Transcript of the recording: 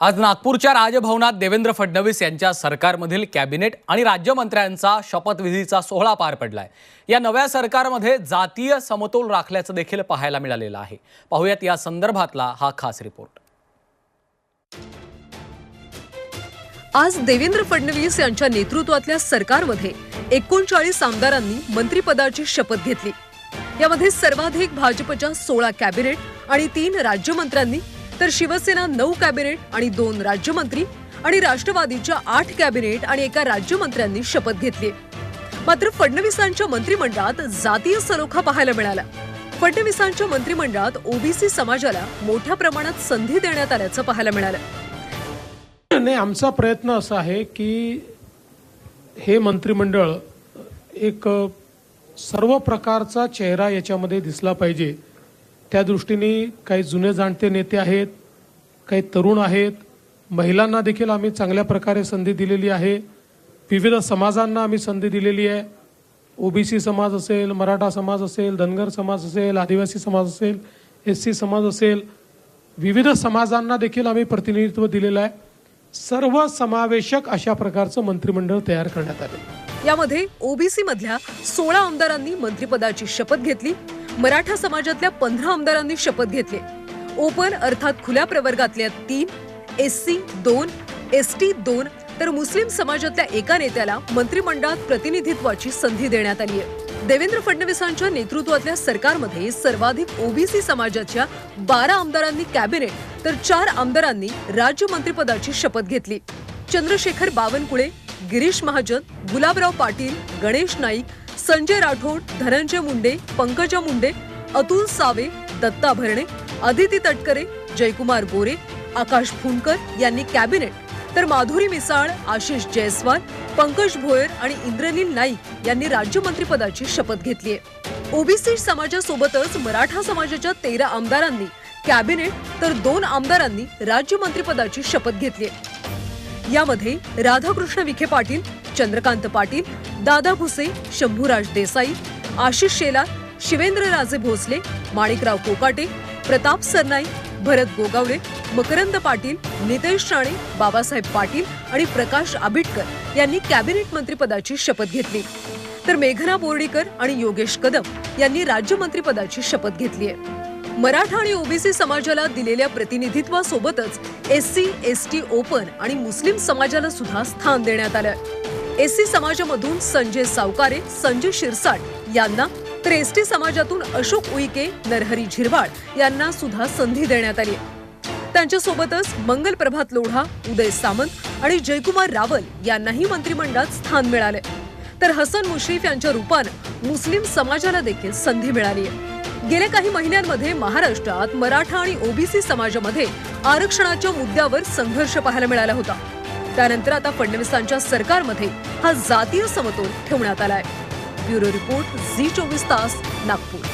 आज नागपूरच्या राजभवनात देवेंद्र फडणवीस यांच्या सरकारमधील कॅबिनेट आणि राज्यमंत्र्यांचा शपथविधीचा सोहळा पार पडलाय. या नव्या सरकारमध्ये जातीय समतोल राखल्याचं देखील पाहायला मिळालेलं आहे. पाहूयात या संदर्भातला हा खास रिपोर्ट. आज देवेंद्र फडणवीस यांच्या नेतृत्वातल्या सरकारमध्ये एकोणचाळीस आमदारांनी मंत्रिपदाची शपथ घेतली. यामध्ये सर्वाधिक भाजपच्या सोळा कॅबिनेट आणि तीन राज्यमंत्र्यांनी तर शिवसेना नऊ कॅबिनेट आणि दोन राज्यमंत्री आणि राष्ट्रवादीच्या आठ कॅबिनेट आणि एका राज्यमंत्र्यांनी शपथ घेतली मात्र फडणवीसांच्या मंत्रिमंडळात जातीय सलोखा पाहायला मिळाला. फडणवीसांच्या मंत्रिमंडळात ओबीसी समाजाला मोठ्या प्रमाणात संधी देण्यात आल्याचं पाहायला मिळालं. नाही आमचा प्रयत्न असा आहे की हे मंत्रिमंडळ एक सर्व प्रकारचा चेहरा याच्यामध्ये दिसला पाहिजे. त्या दृष्टीने काही जुने जाणते नेते आहेत काही तरुण आहेत. महिलांना देखील आम्ही चांगल्या प्रकारे संधी दिलेली आहे. विविध समाजांना आम्ही संधी दिलेली आहे. ओबीसी समाज असेल मराठा समाज असेल धनगर समाज असेल आदिवासी समाज असेल एस सी समाज असेल विविध समाजांना देखील आम्ही प्रतिनिधित्व दिलेलं आहे. सर्व समावेशक अशा प्रकारचं मंत्रिमंडळ तयार करण्यात आले यामध्ये ओबीसी मधल्या सोळा आमदारांनी मंत्रिपदाची शपथ घेतली. मराठा समाजातल्या पंधरा आमदारांनी शपथ घेतली. ओपन अर्थात खुल्या प्रवर्गातल्या तीन एस सी दोन एस टी दोन तर मुस्लिम समाजातल्या एका नेत्याला मंत्रिमंडळात प्रतिनिधित्वाची संधी देण्यात आली आहे देवेंद्र फडणवीसांच्या नेतृत्वातल्या सरकारमध्ये सर्वाधिक ओबीसी समाजाच्या बारा आमदारांनी कॅबिनेट तर चार आमदारांनी राज्य मंत्रिपदाची शपथ घेतली. चंद्रशेखर बावनकुळे गिरीश महाजन गुलाबराव पाटील गणेश नाईक संजय राठोड धनंजय मुंडे पंकजा मुंडे अतुल सावे दत्ता भरणे अदिती तटकरे जयकुमार गोरे आकाश फुंडकर यांनी कॅबिनेट तर माधुरी मिसाळ आशिष जयस्वाल पंकज भोयर आणि इंद्रनील नाईक यांनी राज्यमंत्रीपदाची शपथ घेतली आहे ओबीसी समाजासोबतच मराठा समाजाच्या तेरा आमदारांनी कॅबिनेट तर दोन आमदारांनी राज्यमंत्रीपदाची शपथ घेतली आहे यामध्ये राधाकृष्ण विखे पाटील चंद्रकांत पाटील दादा भुसे शंभूराज देसाई आशिष शेलार शिवेंद्रराजे भोसले माणिकराव कोकाटे प्रताप सरनाई भरत गोगावले मकरंद पाटील नितेश राणे बाबासाहेब पाटील आणि प्रकाश आबिटकर यांनी कॅबिनेट मंत्रिपदाची शपथ घेतली. तर मेघना बोर्डीकर आणि योगेश कदम यांनी राज्यमंत्रीपदाची शपथ घेतली आहे. मराठा आणि ओबीसी समाजाला दिलेल्या प्रतिनिधित्वासोबतच S C S T open आणि मुस्लिम समाजाला सुद्धा स्थान देण्यात आलं एस सी समाजामधून संजय सावकारे संजय शिरसाट यांना तर समाजातून अशोक उईके नरहरी झिरवाळ यांना सुद्धा संधी देण्यात आली. त्यांच्यासोबतच मंगल प्रभात लोढा उदय सामंत आणि जयकुमार रावल यांनाही मंत्रिमंडळात स्थान मिळाले. तर हसन मुश्रीफ यांच्या रूपानं मुस्लिम समाजाला देखील संधी मिळाली आहे. गेल्या काही महिन्यांमध्ये महाराष्ट्रात मराठा आणि ओबीसी समाजामध्ये आरक्षणाच्या मुद्द्यावर संघर्ष पाहायला मिळाला होता. त्यानंतर आता फडणवीसांच्या सरकारमध्ये हा जातीय समतोल ठेवण्यात आलाय ब्युरो रिपोर्ट झी चोवीस तास नागपूर